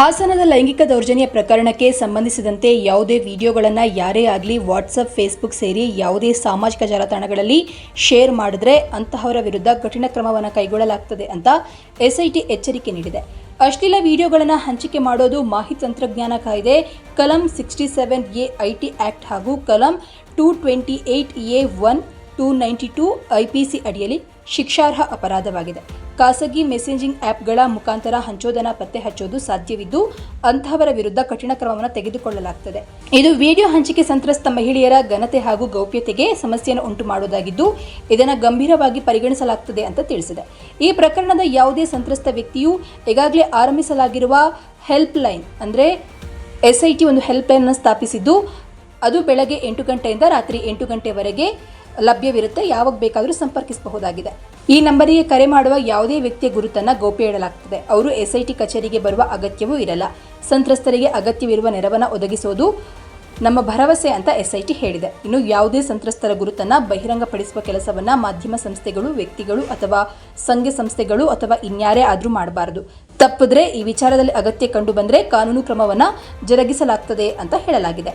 ಹಾಸನದ ಲೈಂಗಿಕ ದೌರ್ಜನ್ಯ ಪ್ರಕರಣಕ್ಕೆ ಸಂಬಂಧಿಸಿದಂತೆ ಯಾವುದೇ ವಿಡಿಯೋಗಳನ್ನು ಯಾರೇ ಆಗಲಿ ವಾಟ್ಸಪ್ ಫೇಸ್ಬುಕ್ ಸೇರಿ ಯಾವುದೇ ಸಾಮಾಜಿಕ ಜಾಲತಾಣಗಳಲ್ಲಿ ಶೇರ್ ಮಾಡಿದ್ರೆ ಅಂತಹವರ ವಿರುದ್ಧ ಕಠಿಣ ಕ್ರಮವನ್ನು ಕೈಗೊಳ್ಳಲಾಗ್ತದೆ ಅಂತ ಎಸ್ಐಟಿ ಎಚ್ಚರಿಕೆ ನೀಡಿದೆ. ಅಶ್ಲೀಲ ವಿಡಿಯೋಗಳನ್ನು ಹಂಚಿಕೆ ಮಾಡೋದು ಮಾಹಿತಿ ತಂತ್ರಜ್ಞಾನ ಕಾಯ್ದೆ, ಕಲಂ sixty seven A IT act ಹಾಗೂ ಕಲಂ two twenty eight A one two ninety two IPC ಅಡಿಯಲ್ಲಿ ಶಿಕ್ಷಾರ್ಹ ಅಪರಾಧವಾಗಿದೆ. ಖಾಸಗಿ ಮೆಸೇಜಿಂಗ್ ಆ್ಯಪ್ಗಳ ಮುಖಾಂತರ ಹಂಚೋದನ ಪತ್ತೆ ಹಚ್ಚೋದು ಸಾಧ್ಯವಿದ್ದು ಅಂತಹವರ ವಿರುದ್ಧ ಕಠಿಣ ಕ್ರಮವನ್ನು ತೆಗೆದುಕೊಳ್ಳಲಾಗುತ್ತದೆ ಇದು ವಿಡಿಯೋ ಹಂಚಿಕೆ ಸಂತ್ರಸ್ತ ಮಹಿಳೆಯರ ಘನತೆ ಹಾಗೂ ಗೌಪ್ಯತೆಗೆ ಸಮಸ್ಯೆಯನ್ನು ಉಂಟು ಮಾಡುವುದಾಗಿದ್ದು ಇದನ್ನು ಗಂಭೀರವಾಗಿ ಪರಿಗಣಿಸಲಾಗುತ್ತದೆ ಅಂತ ತಿಳಿಸಿದೆ. ಈ ಪ್ರಕರಣದ ಯಾವುದೇ ಸಂತ್ರಸ್ತ ವ್ಯಕ್ತಿಯು ಈಗಾಗಲೇ ಆರಂಭಿಸಲಾಗಿರುವ ಹೆಲ್ಪ್ ಲೈನ್ ಅಂದರೆ ಎಸ್ ಐ ಟಿ ಒಂದು ಹೆಲ್ಪ್ ಲೈನ್ ಸ್ಥಾಪಿಸಿದ್ದು, ಅದು ಬೆಳಗ್ಗೆ ಎಂಟು ಗಂಟೆಯಿಂದ ರಾತ್ರಿ ಎಂಟು ಗಂಟೆವರೆಗೆ ಲಭ್ಯವಿರುತ್ತೆ, ಯಾವಾಗ ಬೇಕಾದರೂ ಸಂಪರ್ಕಿಸಬಹುದಾಗಿದೆ. ಈ ನಂಬರಿಗೆ ಕರೆ ಮಾಡುವ ಯಾವುದೇ ವ್ಯಕ್ತಿಯ ಗುರುತನ್ನು ಗೌಪ್ಯ ಇಡಲಾಗ್ತದೆ. ಅವರು ಎಸ್ಐಟಿ ಕಚೇರಿಗೆ ಬರುವ ಅಗತ್ಯವೂ ಇರಲ್ಲ. ಸಂತ್ರಸ್ತರಿಗೆ ಅಗತ್ಯವಿರುವ ನೆರವನ್ನು ಒದಗಿಸೋದು ನಮ್ಮ ಭರವಸೆ ಅಂತ ಎಸ್ಐಟಿ ಹೇಳಿದೆ. ಇನ್ನು ಯಾವುದೇ ಸಂತ್ರಸ್ತರ ಗುರುತನ್ನು ಬಹಿರಂಗಪಡಿಸುವ ಕೆಲಸವನ್ನು ಮಾಧ್ಯಮ ಸಂಸ್ಥೆಗಳು, ವ್ಯಕ್ತಿಗಳು ಅಥವಾ ಸಂಘ ಸಂಸ್ಥೆಗಳು ಅಥವಾ ಇನ್ಯಾರೇ ಆದರೂ ಮಾಡಬಾರದು. ತಪ್ಪಿದ್ರೆ ಈ ವಿಚಾರದಲ್ಲಿ ಅಗತ್ಯ ಕಂಡು ಬಂದರೆ ಕಾನೂನು ಕ್ರಮವನ್ನು ಜರುಗಿಸಲಾಗ್ತದೆ ಅಂತ ಹೇಳಲಾಗಿದೆ.